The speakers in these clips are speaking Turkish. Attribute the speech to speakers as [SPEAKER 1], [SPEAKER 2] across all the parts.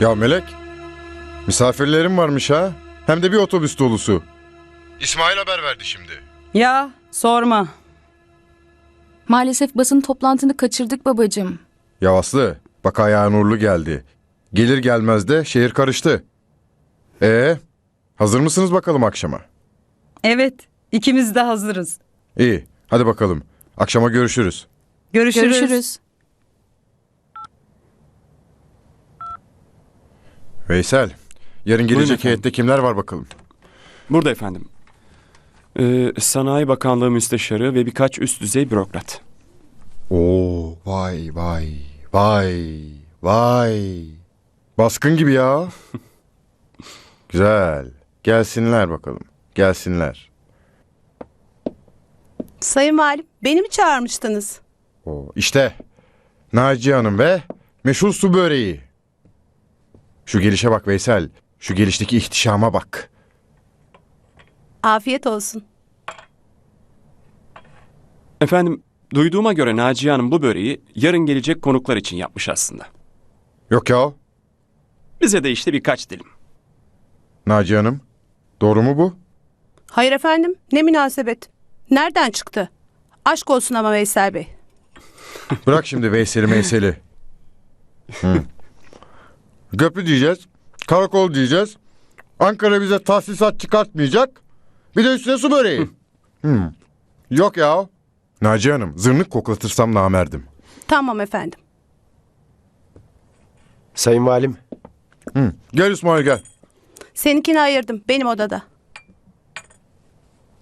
[SPEAKER 1] Ya Melek, misafirlerim varmış ha. Hem de bir otobüs dolusu. İsmail haber verdi şimdi.
[SPEAKER 2] Ya sorma.
[SPEAKER 3] Maalesef basın toplantını kaçırdık babacığım.
[SPEAKER 1] Ya Aslı, bak ayağın uğurlu geldi. Gelir gelmez de şehir karıştı. Ee, hazır mısınız bakalım akşama?
[SPEAKER 2] Evet ikimiz de hazırız.
[SPEAKER 1] İyi, hadi bakalım. Akşama görüşürüz.
[SPEAKER 2] Görüşürüz.
[SPEAKER 3] Görüşürüz.
[SPEAKER 1] Veysel, yarın gelecek
[SPEAKER 4] efendim.
[SPEAKER 1] heyette kimler var bakalım?
[SPEAKER 4] Burada efendim. Ee, Sanayi Bakanlığı Müsteşarı ve birkaç üst düzey bürokrat.
[SPEAKER 1] Oo, vay vay vay vay. Baskın gibi ya. Güzel. Gelsinler bakalım. Gelsinler.
[SPEAKER 5] Sayın Valim, beni mi çağırmıştınız?
[SPEAKER 1] Oo, işte Naciye Hanım ve meşhur su böreği. Şu gelişe bak Veysel. Şu gelişteki ihtişama bak.
[SPEAKER 5] Afiyet olsun.
[SPEAKER 4] Efendim, duyduğuma göre Naciye Hanım bu böreği yarın gelecek konuklar için yapmış aslında.
[SPEAKER 1] Yok ya
[SPEAKER 4] Bize de işte birkaç dilim.
[SPEAKER 1] Naciye Hanım. Doğru mu bu?
[SPEAKER 5] Hayır efendim, ne münasebet. Nereden çıktı? Aşk olsun ama Veysel Bey.
[SPEAKER 1] Bırak şimdi Veysel'i meyseli. Hı. Köprü diyeceğiz. Karakol diyeceğiz. Ankara bize tahsisat çıkartmayacak. Bir de üstüne su böreği. Hı. Yok ya. Naciye Hanım zırnık koklatırsam namerdim.
[SPEAKER 5] Tamam efendim.
[SPEAKER 6] Sayın Valim,
[SPEAKER 1] Hı. Gel İsmail gel.
[SPEAKER 5] Seninkini ayırdım, benim odada.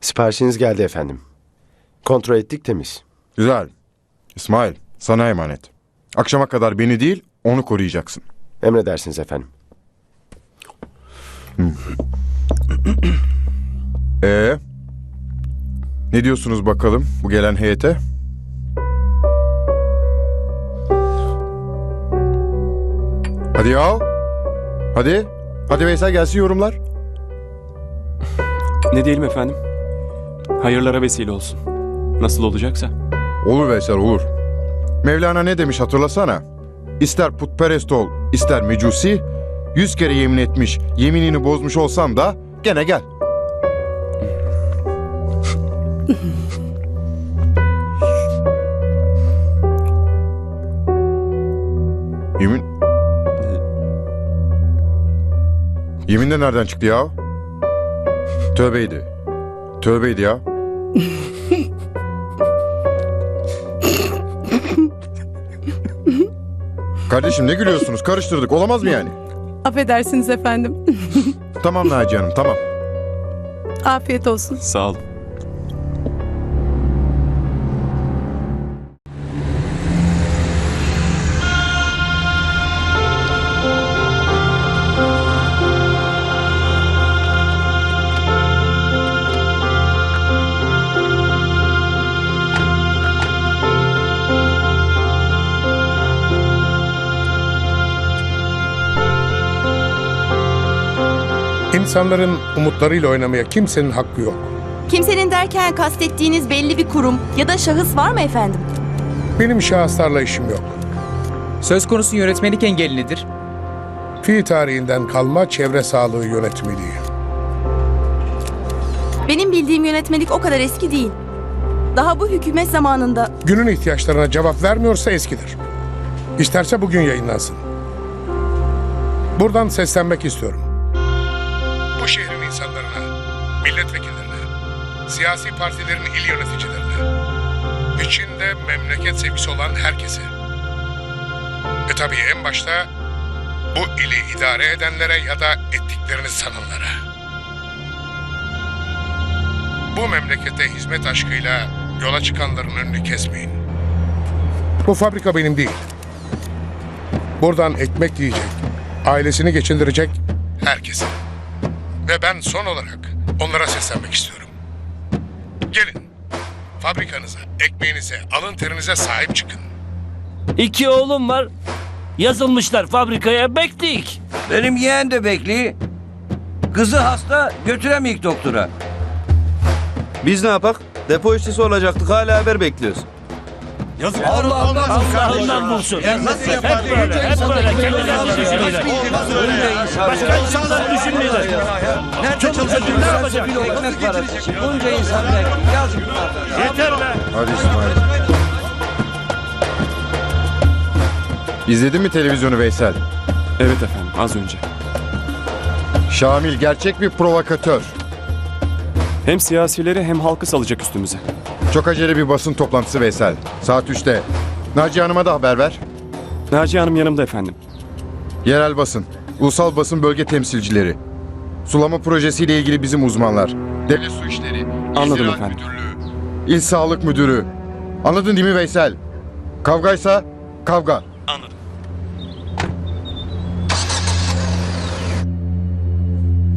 [SPEAKER 6] siparişiniz geldi efendim. Kontrol ettik temiz.
[SPEAKER 1] Güzel. İsmail sana emanet. Akşama kadar beni değil onu koruyacaksın.
[SPEAKER 6] Emredersiniz efendim.
[SPEAKER 1] Ee, ne diyorsunuz bakalım bu gelen heyete? Hadi ya. Hadi. Hadi Veysel gelsin yorumlar.
[SPEAKER 4] Ne diyelim efendim? Hayırlara vesile olsun. Nasıl olacaksa.
[SPEAKER 1] Olur Veysel olur. Mevlana ne demiş hatırlasana. İster putperest ol, ister mecusi, yüz kere yemin etmiş, yeminini bozmuş olsam da gene gel. Yemin... Yemin de nereden çıktı ya? Tövbeydi. Tövbeydi ya. Kardeşim ne gülüyorsunuz? Karıştırdık. Olamaz mı yani?
[SPEAKER 5] Affedersiniz efendim.
[SPEAKER 1] Tamam Naciye Hanım tamam.
[SPEAKER 5] Afiyet olsun.
[SPEAKER 4] Sağ olun.
[SPEAKER 7] İnsanların umutlarıyla oynamaya kimsenin hakkı yok.
[SPEAKER 8] Kimsenin derken kastettiğiniz belli bir kurum ya da şahıs var mı efendim?
[SPEAKER 7] Benim şahıslarla işim yok.
[SPEAKER 9] Söz konusu yönetmelik engeli nedir?
[SPEAKER 7] Fi tarihinden kalma çevre sağlığı yönetmeliği.
[SPEAKER 8] Benim bildiğim yönetmelik o kadar eski değil. Daha bu hükümet zamanında
[SPEAKER 7] Günün ihtiyaçlarına cevap vermiyorsa eskidir. İsterse bugün yayınlansın. Buradan seslenmek istiyorum. Milletvekillerine, siyasi partilerin il yöneticilerine, içinde memleket sevgisi olan herkese. Ve tabii en başta bu ili idare edenlere ya da ettiklerini sananlara. Bu memlekete hizmet aşkıyla yola çıkanların önünü kesmeyin. Bu fabrika benim değil. Buradan ekmek yiyecek, ailesini geçindirecek herkese. Ve ben son olarak onlara seslenmek istiyorum. Gelin, fabrikanıza, ekmeğinize, alın terinize sahip çıkın.
[SPEAKER 10] İki oğlum var. Yazılmışlar fabrikaya beklik.
[SPEAKER 11] Benim yeğen de bekli. Kızı hasta götüremeyik doktora.
[SPEAKER 12] Biz ne yapak? Depo işçisi olacaktık hala haber bekliyoruz.
[SPEAKER 13] Allah'ından bulsun. Hep böyle, hep böyle. Kendilerini düşünüyorlar. Başka insanları düşünmüyorlar. Çok üzüldüm, ne yapacağım?
[SPEAKER 12] Ekmek parası bunca insan bekliyor. Yazık.
[SPEAKER 13] Yeter be.
[SPEAKER 1] Hadi İsmail. İzledin mi televizyonu Veysel?
[SPEAKER 4] Evet efendim az önce.
[SPEAKER 1] Şamil gerçek bir provokatör.
[SPEAKER 4] Hem siyasileri hem halkı salacak üstümüze.
[SPEAKER 1] Çok acele bir basın toplantısı Veysel. Saat 3'te. Naciye Hanım'a da haber ver.
[SPEAKER 4] Naciye Hanım yanımda efendim.
[SPEAKER 1] Yerel basın, ulusal basın bölge temsilcileri. Sulama projesiyle ilgili bizim uzmanlar. Devlet Su İşleri,
[SPEAKER 4] Anladım
[SPEAKER 1] İl Ziraat
[SPEAKER 4] efendim.
[SPEAKER 1] Müdürlüğü, İl Sağlık Müdürü. Anladın değil mi Veysel? Kavgaysa kavga.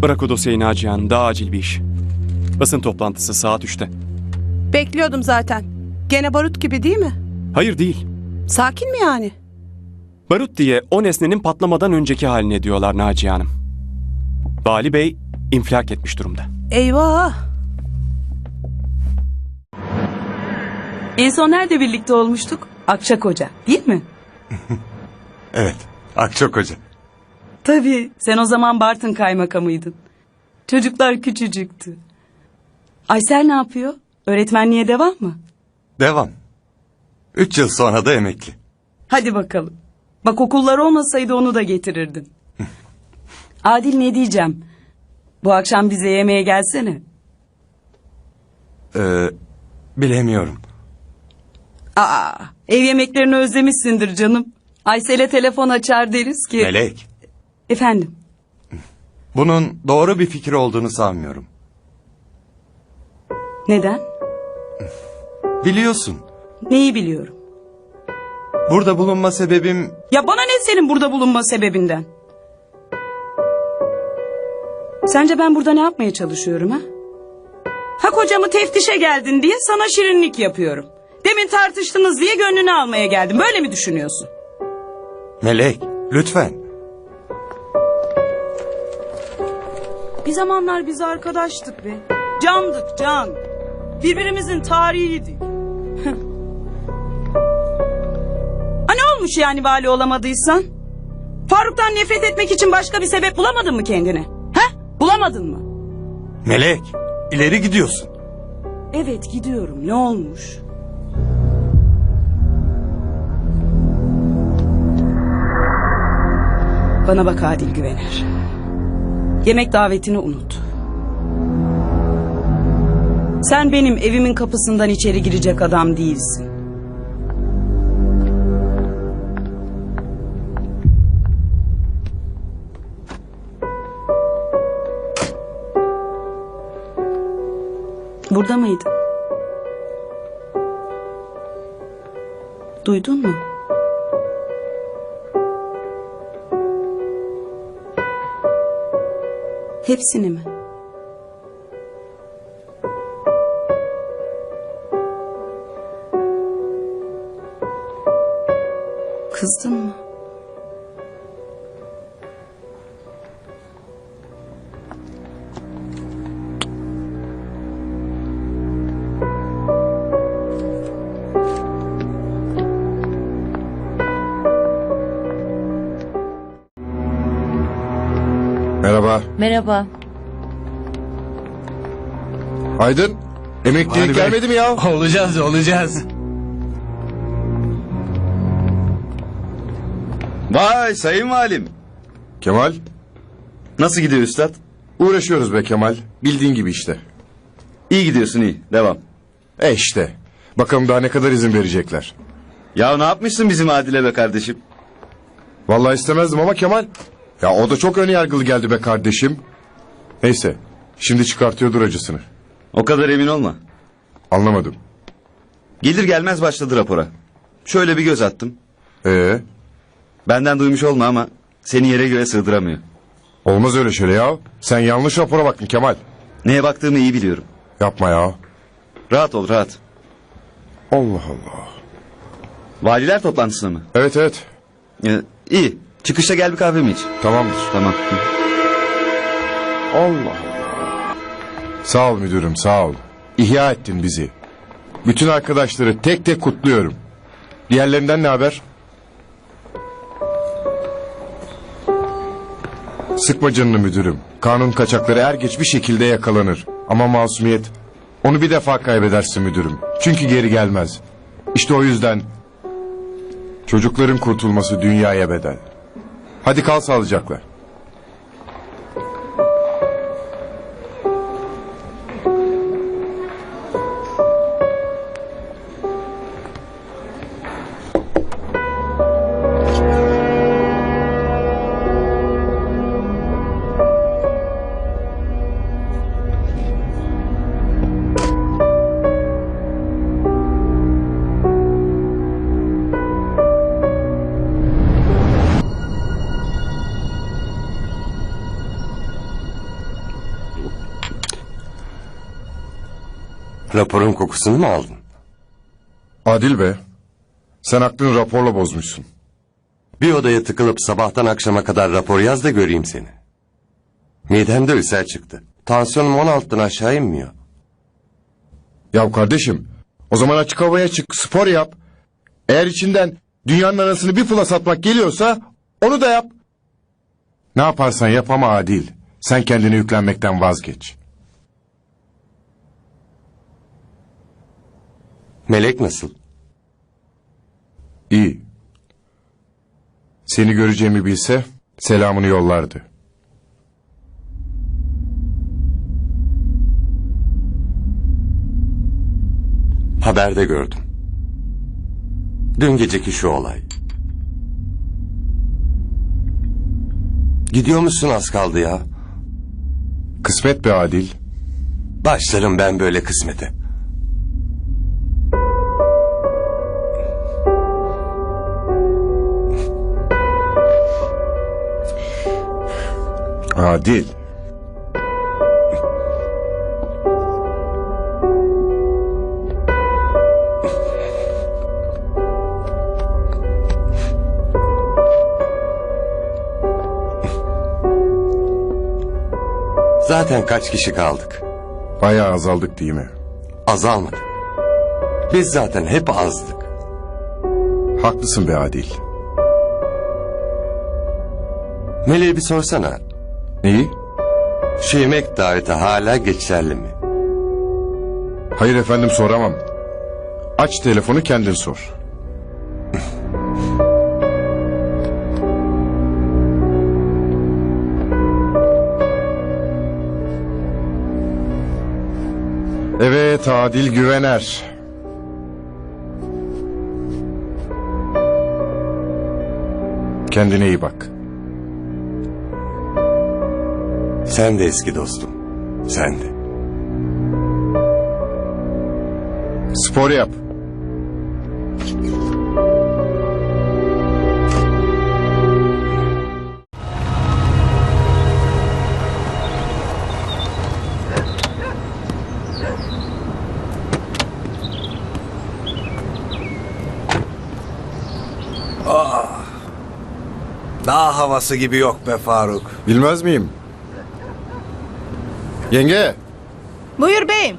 [SPEAKER 4] Bırak o dosyayı Naciye Hanım daha acil bir iş. Basın toplantısı saat 3'te.
[SPEAKER 5] Bekliyordum zaten. Gene barut gibi değil mi?
[SPEAKER 4] Hayır değil.
[SPEAKER 5] Sakin mi yani?
[SPEAKER 4] Barut diye o nesnenin patlamadan önceki haline diyorlar Naciye Hanım. Vali Bey infilak etmiş durumda.
[SPEAKER 5] Eyvah.
[SPEAKER 2] En son nerede birlikte olmuştuk? Akçakoca değil mi?
[SPEAKER 6] Evet. Akçok Hoca.
[SPEAKER 2] Tabii. Sen o zaman Bartın kaymakamıydın. Çocuklar küçücüktü. Aysel ne yapıyor? Öğretmenliğe devam mı?
[SPEAKER 6] Devam. Üç yıl sonra da emekli.
[SPEAKER 2] Hadi bakalım. Bak okullar olmasaydı onu da getirirdin. Adil ne diyeceğim? Bu akşam bize yemeğe gelsene.
[SPEAKER 6] Ee, bilemiyorum.
[SPEAKER 2] Aa, ev yemeklerini özlemişsindir canım. Aysel'e telefon açar deriz ki...
[SPEAKER 6] Melek.
[SPEAKER 2] Efendim?
[SPEAKER 6] Bunun doğru bir fikir olduğunu sanmıyorum.
[SPEAKER 2] Neden?
[SPEAKER 6] Biliyorsun.
[SPEAKER 2] Neyi biliyorum?
[SPEAKER 6] Burada bulunma sebebim
[SPEAKER 2] Ya bana ne senin burada bulunma sebebinden? Sence ben burada ne yapmaya çalışıyorum ha? Ha kocamı teftişe geldin diye sana şirinlik yapıyorum. Demin tartıştınız diye gönlünü almaya geldim. Böyle mi düşünüyorsun?
[SPEAKER 6] Melek. Lütfen.
[SPEAKER 2] Bir zamanlar biz arkadaştık be. Candık can. Birbirimizin tarihiydik. ha ne olmuş yani vali olamadıysan? Faruk'tan nefret etmek için başka bir sebep bulamadın mı kendine? Ha? Bulamadın mı?
[SPEAKER 6] Melek. ileri gidiyorsun.
[SPEAKER 2] Evet gidiyorum. Ne olmuş? Bana bak Adil Güvener. Yemek davetini unut. Sen benim evimin kapısından içeri girecek adam değilsin. Burada mıydın? Duydun mu? Hepsini mi? Kızdın mı?
[SPEAKER 1] Merhaba.
[SPEAKER 14] Merhaba.
[SPEAKER 1] Aydın. Emeklilik gelmedi mi ya?
[SPEAKER 10] Olacağız, olacağız.
[SPEAKER 12] Vay sayın valim.
[SPEAKER 1] Kemal.
[SPEAKER 12] Nasıl gidiyor üstad?
[SPEAKER 1] Uğraşıyoruz be Kemal. Bildiğin gibi işte.
[SPEAKER 12] İyi gidiyorsun iyi. Devam.
[SPEAKER 1] E işte. Bakalım daha ne kadar izin verecekler.
[SPEAKER 12] Ya ne yapmışsın bizim Adile be kardeşim?
[SPEAKER 1] Vallahi istemezdim ama Kemal. Ya o da çok ön yargılı geldi be kardeşim. Neyse. Şimdi çıkartıyordur acısını.
[SPEAKER 12] O kadar emin olma.
[SPEAKER 1] Anlamadım.
[SPEAKER 12] Gelir gelmez başladı rapora. Şöyle bir göz attım.
[SPEAKER 1] Ee,
[SPEAKER 12] Benden duymuş olma ama seni yere göğe sığdıramıyor.
[SPEAKER 1] olmaz öyle şöyle ya. Sen yanlış rapora baktın Kemal.
[SPEAKER 12] Neye baktığımı iyi biliyorum.
[SPEAKER 1] Yapma ya.
[SPEAKER 12] Rahat ol rahat.
[SPEAKER 1] Allah Allah.
[SPEAKER 12] Valiler toplantısına mı?
[SPEAKER 1] Evet evet.
[SPEAKER 12] Ee, iyi. Çıkışta gel bir kahve mi iç?
[SPEAKER 1] Tamamdır.
[SPEAKER 12] Tamam.
[SPEAKER 1] Allah Allah. Sağ ol müdürüm sağ ol. İhya ettin bizi. Bütün arkadaşları tek tek kutluyorum. Diğerlerinden ne haber? Sıkma canını müdürüm. Kanun kaçakları er geç bir şekilde yakalanır. Ama masumiyet onu bir defa kaybedersin müdürüm. Çünkü geri gelmez. İşte o yüzden çocukların kurtulması dünyaya bedel. Hadi kal sağlıcakla.
[SPEAKER 6] Raporun kokusunu mu aldın?
[SPEAKER 1] Adil be. Sen aklını raporla bozmuşsun.
[SPEAKER 6] Bir odaya tıkılıp sabahtan akşama kadar rapor yaz da göreyim seni. Midemde ülser çıktı. Tansiyonum 16'dan aşağı inmiyor.
[SPEAKER 1] Ya kardeşim o zaman açık havaya çık spor yap. Eğer içinden dünyanın arasını bir fıla satmak geliyorsa onu da yap. Ne yaparsan yap ama adil. Sen kendini yüklenmekten vazgeç.
[SPEAKER 6] Melek nasıl?
[SPEAKER 1] İyi. Seni göreceğimi bilse selamını yollardı.
[SPEAKER 6] Haberde gördüm. Dün geceki şu olay. Gidiyor musun az kaldı ya?
[SPEAKER 1] Kısmet be adil.
[SPEAKER 6] Başlarım ben böyle kısmete.
[SPEAKER 1] Adil.
[SPEAKER 6] Zaten kaç kişi kaldık?
[SPEAKER 1] Bayağı azaldık değil mi?
[SPEAKER 6] Azalmadık. Biz zaten hep azdık.
[SPEAKER 1] Haklısın be adil.
[SPEAKER 6] Meleğe bir sorsana.
[SPEAKER 1] Neyi?
[SPEAKER 6] Şu yemek daveti hala geçerli mi?
[SPEAKER 1] Hayır efendim soramam. Aç telefonu kendin sor. Evet Adil Güvener. Kendine iyi bak.
[SPEAKER 6] Sen de eski dostum. Sen de.
[SPEAKER 1] Spor yap.
[SPEAKER 10] Dağ havası gibi yok be Faruk.
[SPEAKER 1] Bilmez miyim? Yenge,
[SPEAKER 5] Buyur beyim.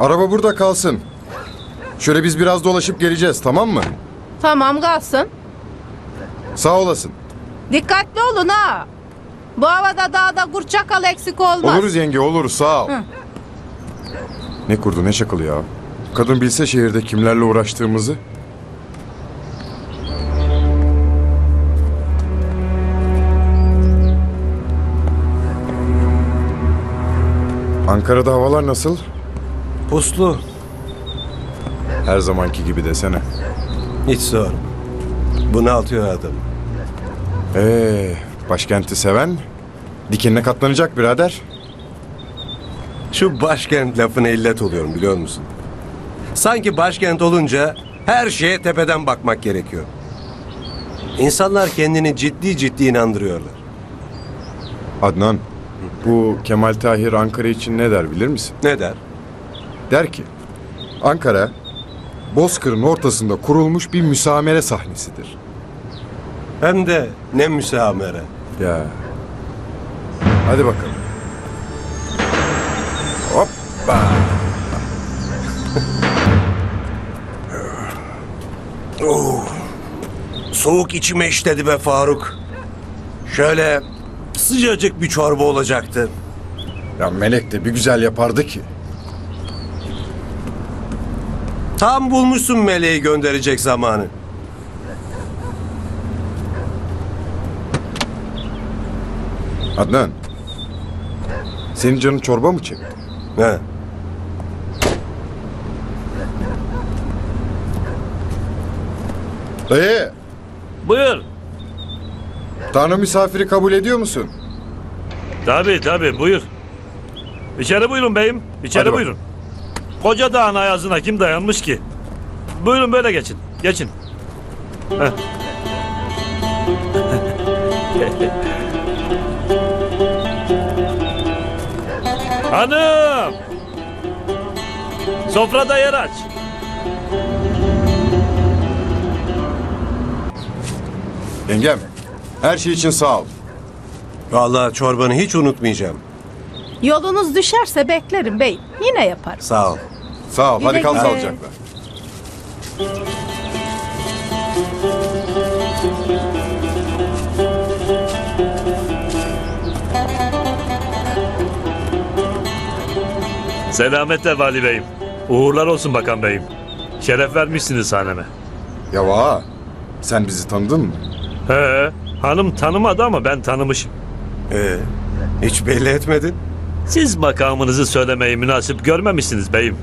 [SPEAKER 1] araba burada kalsın. Şöyle biz biraz dolaşıp geleceğiz tamam mı?
[SPEAKER 5] Tamam kalsın.
[SPEAKER 1] Sağ olasın.
[SPEAKER 5] Dikkatli olun ha. Bu havada dağda kurçakal eksik olmaz.
[SPEAKER 1] Oluruz yenge oluruz sağ ol. Ne kurdu ne şakalı ya. Kadın bilse şehirde kimlerle uğraştığımızı. Ankara'da havalar nasıl?
[SPEAKER 10] Puslu.
[SPEAKER 1] Her zamanki gibi desene.
[SPEAKER 10] Hiç sorma. Bunaltıyor adam.
[SPEAKER 1] Ee, başkenti seven dikenine katlanacak birader.
[SPEAKER 10] Şu başkent lafına illet oluyorum biliyor musun? Sanki başkent olunca her şeye tepeden bakmak gerekiyor. İnsanlar kendini ciddi ciddi inandırıyorlar.
[SPEAKER 1] Adnan, bu Kemal Tahir Ankara için ne der bilir misin?
[SPEAKER 10] Ne der?
[SPEAKER 1] Der ki, Ankara, Bozkır'ın ortasında kurulmuş bir müsamere sahnesidir.
[SPEAKER 10] Hem de ne müsamere.
[SPEAKER 1] Ya. Hadi bakalım. Hoppa.
[SPEAKER 10] Oh, soğuk içime işledi be Faruk. Şöyle sıcacık bir çorba olacaktı.
[SPEAKER 1] Ya Melek de bir güzel yapardı ki.
[SPEAKER 10] Tam bulmuşsun meleği gönderecek zamanı.
[SPEAKER 1] Adnan. Senin canın çorba mı çekti?
[SPEAKER 10] He.
[SPEAKER 1] Dayı.
[SPEAKER 13] Buyur.
[SPEAKER 1] Tanrı misafiri kabul ediyor musun?
[SPEAKER 13] Tabii tabii buyur. İçeri buyurun beyim. İçeri
[SPEAKER 1] Hadi
[SPEAKER 13] buyurun. Koca dağın ayazına kim dayanmış ki? Buyurun böyle geçin. Geçin. Heh. Hanım! Sofrada yer aç.
[SPEAKER 1] Yengem. Her şey için sağ ol.
[SPEAKER 10] Vallahi çorbanı hiç unutmayacağım.
[SPEAKER 5] Yolunuz düşerse beklerim bey. Yine yaparım.
[SPEAKER 10] Sağ ol.
[SPEAKER 1] Sağ ol. Hadi
[SPEAKER 5] Güle
[SPEAKER 1] kal
[SPEAKER 5] güle.
[SPEAKER 1] sağlıcakla.
[SPEAKER 13] Selametle Vali Bey'im. Uğurlar olsun Bakan Bey'im. Şeref vermişsiniz haneme.
[SPEAKER 1] Ya Vaha, sen bizi tanıdın mı?
[SPEAKER 13] He, hanım tanımadı ama ben tanımışım.
[SPEAKER 10] Ee, hiç belli etmedin.
[SPEAKER 13] Siz makamınızı söylemeyi münasip görmemişsiniz beyim.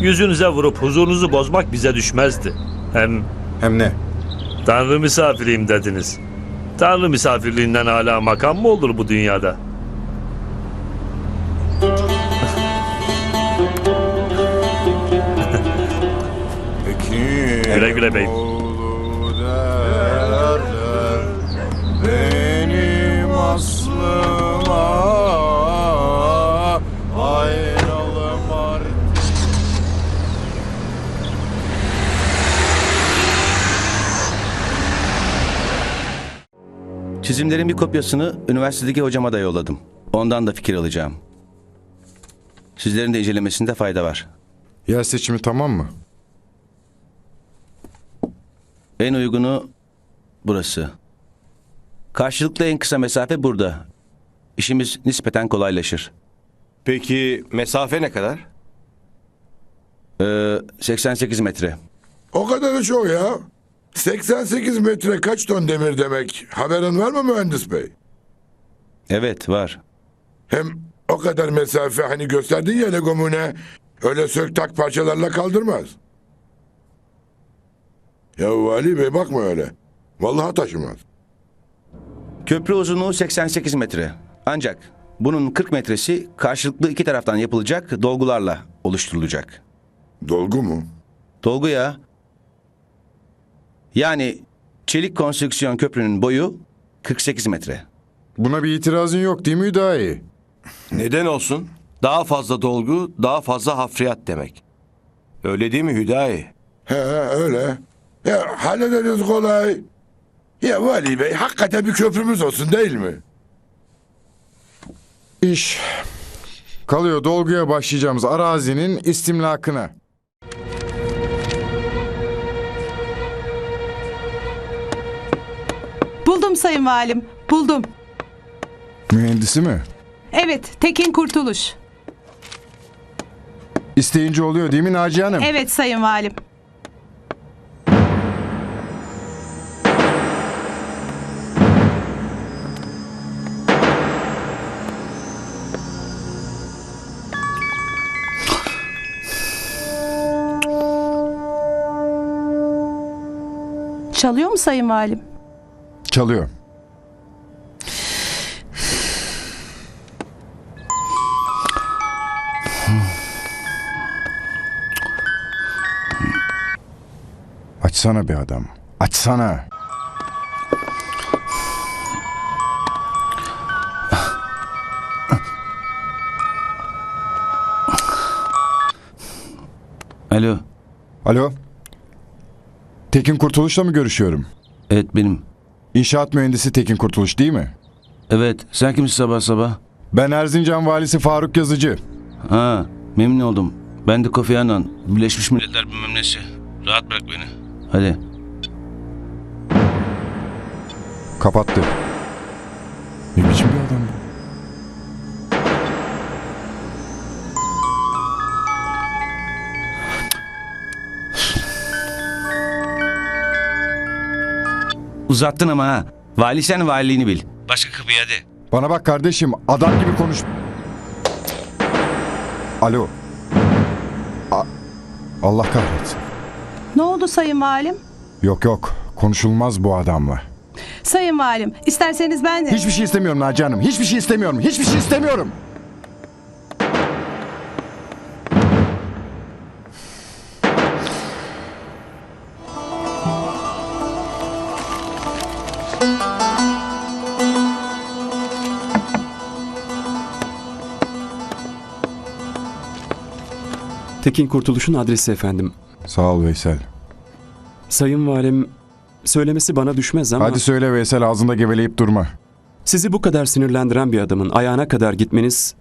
[SPEAKER 13] Yüzünüze vurup huzurunuzu bozmak bize düşmezdi. Hem
[SPEAKER 1] Hem ne?
[SPEAKER 13] Tanrı misafiriyim dediniz. Tanrı misafirliğinden hala makam mı olur bu dünyada? Güle güle beyim.
[SPEAKER 11] Çizimlerin bir kopyasını üniversitedeki hocama da yolladım. Ondan da fikir alacağım. Sizlerin de incelemesinde fayda var.
[SPEAKER 1] Yer seçimi tamam mı?
[SPEAKER 11] En uygunu burası. Karşılıklı en kısa mesafe burada. İşimiz nispeten kolaylaşır.
[SPEAKER 10] Peki mesafe ne kadar?
[SPEAKER 11] Ee, 88 metre.
[SPEAKER 7] O kadar çok ya. 88 metre kaç ton demir demek? Haberin var mı mühendis bey?
[SPEAKER 11] Evet var.
[SPEAKER 7] Hem o kadar mesafe hani gösterdin ya legomune öyle sök tak parçalarla kaldırmaz. Ya vali bey bakma öyle. Vallahi taşımaz.
[SPEAKER 11] Köprü uzunluğu 88 metre. Ancak bunun 40 metresi karşılıklı iki taraftan yapılacak dolgularla oluşturulacak.
[SPEAKER 7] Dolgu mu?
[SPEAKER 11] Dolgu ya. Yani çelik konstrüksiyon köprünün boyu 48 metre.
[SPEAKER 1] Buna bir itirazın yok değil mi Hüdayi?
[SPEAKER 10] Neden olsun? Daha fazla dolgu, daha fazla hafriyat demek. Öyle değil mi Hüdayi?
[SPEAKER 7] He öyle. Ya hallederiz kolay. Ya vali bey hakikaten bir köprümüz olsun değil mi?
[SPEAKER 1] İş kalıyor dolguya başlayacağımız arazinin istimlakına.
[SPEAKER 5] Buldum sayın valim. Buldum.
[SPEAKER 1] Mühendisi mi?
[SPEAKER 5] Evet Tekin Kurtuluş.
[SPEAKER 1] İsteyince oluyor değil mi Naciye Hanım?
[SPEAKER 5] Evet sayın valim. Çalıyor mu sayın valim?
[SPEAKER 1] Çalıyor. Açsana bir adam. Açsana.
[SPEAKER 11] Alo.
[SPEAKER 1] Alo. Tekin Kurtuluş'la mı görüşüyorum?
[SPEAKER 11] Evet benim.
[SPEAKER 1] İnşaat mühendisi Tekin Kurtuluş değil mi?
[SPEAKER 11] Evet sen kimsin sabah sabah?
[SPEAKER 1] Ben Erzincan valisi Faruk Yazıcı.
[SPEAKER 11] Ha memnun oldum. Ben de Kofi Annan. Birleşmiş Milletler bilmem nesi. Rahat bırak beni. Hadi.
[SPEAKER 1] Kapattı. Ne biçim bir adam bu?
[SPEAKER 11] Uzattın ama ha. Vali sen valiliğini bil. Başka kapıyı hadi.
[SPEAKER 1] Bana bak kardeşim adam gibi konuş. Alo. A- Allah kahretsin.
[SPEAKER 5] Ne oldu sayın valim?
[SPEAKER 1] Yok yok konuşulmaz bu adamla.
[SPEAKER 5] Sayın valim isterseniz ben de...
[SPEAKER 1] Hiçbir şey istemiyorum Naci Hanım. Hiçbir şey istemiyorum. Hiçbir şey istemiyorum.
[SPEAKER 4] Tekin Kurtuluş'un adresi efendim.
[SPEAKER 1] Sağ ol Veysel.
[SPEAKER 4] Sayın Valim söylemesi bana düşmez ama
[SPEAKER 1] Hadi söyle Veysel ağzında geveleyip durma.
[SPEAKER 4] sizi bu kadar sinirlendiren bir adamın ayağına kadar gitmeniz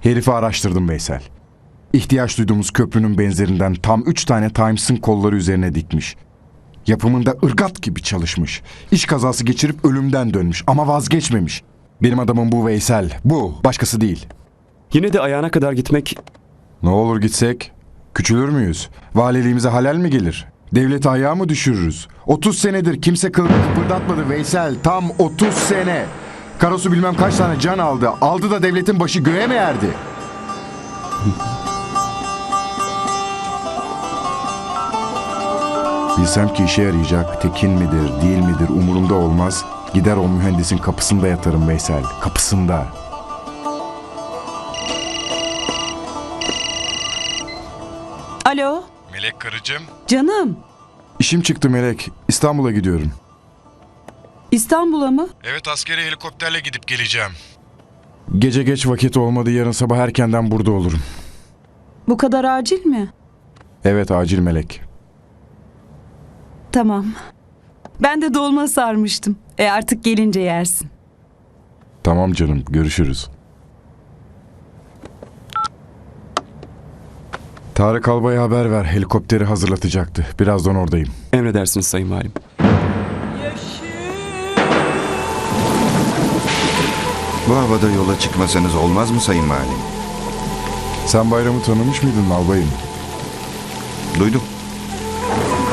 [SPEAKER 1] Herifi araştırdım Veysel. İhtiyaç duyduğumuz köprünün benzerinden tam üç tane Times'ın kolları üzerine dikmiş. Yapımında ırgat gibi çalışmış. İş kazası geçirip ölümden dönmüş ama vazgeçmemiş. Benim adamım bu Veysel. Bu. Başkası değil.
[SPEAKER 4] yine de ayağına kadar gitmek
[SPEAKER 1] Ne olur gitsek? Küçülür müyüz? Valiliğimize halel mi gelir? Devleti ayağa mı düşürürüz? 30 senedir kimse kılını kıpırdatmadı Veysel. Tam 30 sene. Karasu bilmem kaç tane can aldı. Aldı da devletin başı göğe mi erdi? Bilsem ki işe yarayacak. Tekin midir, değil midir umurumda olmaz. Gider o mühendisin kapısında yatarım Veysel. Kapısında.
[SPEAKER 2] Alo
[SPEAKER 1] Melek karıcığım.
[SPEAKER 2] canım
[SPEAKER 1] İşim çıktı Melek. İstanbul'a gidiyorum.
[SPEAKER 2] İstanbul'a mı?
[SPEAKER 1] Evet askeri helikopterle gidip geleceğim. Gece geç vakit olmadı yarın sabah erkenden burada olurum.
[SPEAKER 2] Bu kadar acil mi?
[SPEAKER 1] Evet acil Melek.
[SPEAKER 2] Tamam. Ben de dolma sarmıştım. E artık gelince yersin.
[SPEAKER 1] Tamam canım görüşürüz. Tarık Albay'a haber ver helikopteri hazırlatacaktı. Birazdan oradayım.
[SPEAKER 4] emredersiniz Sayın Valim.
[SPEAKER 15] Bu havada yola çıkmasanız olmaz mı Sayın Valim?
[SPEAKER 1] Sen bayramı tanımış mıydın albayım?
[SPEAKER 15] Duydum.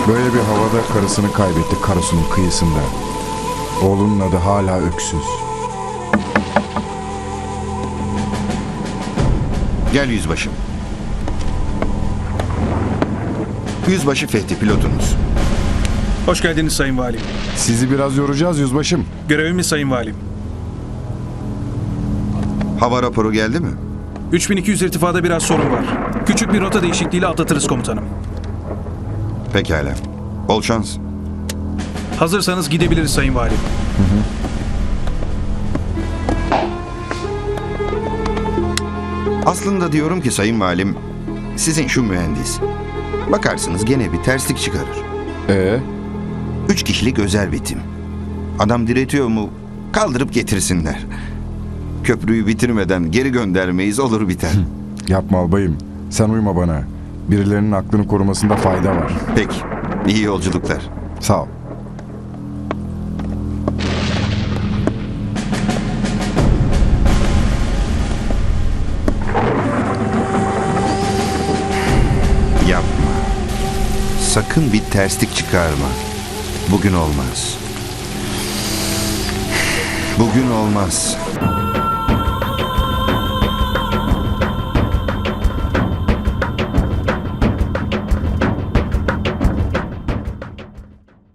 [SPEAKER 1] Böyle bir havada karısını kaybetti Karasu'nun kıyısında. Oğlunun adı hala öksüz.
[SPEAKER 15] Gel yüzbaşım. Yüzbaşı Fethi pilotunuz.
[SPEAKER 9] Hoş geldiniz Sayın Valim.
[SPEAKER 1] Sizi biraz yoracağız yüzbaşım.
[SPEAKER 9] Görevimiz Sayın Valim.
[SPEAKER 15] Hava raporu geldi mi?
[SPEAKER 9] 3200 irtifada biraz sorun var. Küçük bir rota değişikliğiyle atlatırız komutanım.
[SPEAKER 15] Pekala. Bol şans.
[SPEAKER 9] Hazırsanız gidebiliriz Sayın Valim.
[SPEAKER 15] Aslında diyorum ki Sayın Valim, sizin şu mühendis. Bakarsınız gene bir terslik çıkarır.
[SPEAKER 1] Ee,
[SPEAKER 15] Üç kişilik özel bitim. Adam diretiyor mu kaldırıp getirsinler. Köprüyü bitirmeden geri göndermeyiz olur biter.
[SPEAKER 1] yapma albayım. Sen uyma bana. Birilerinin aklını korumasında fayda var.
[SPEAKER 15] Peki. İyi yolculuklar.
[SPEAKER 1] Sağ ol.
[SPEAKER 15] Sakın bir terslik çıkarma. Bugün olmaz. Bugün olmaz.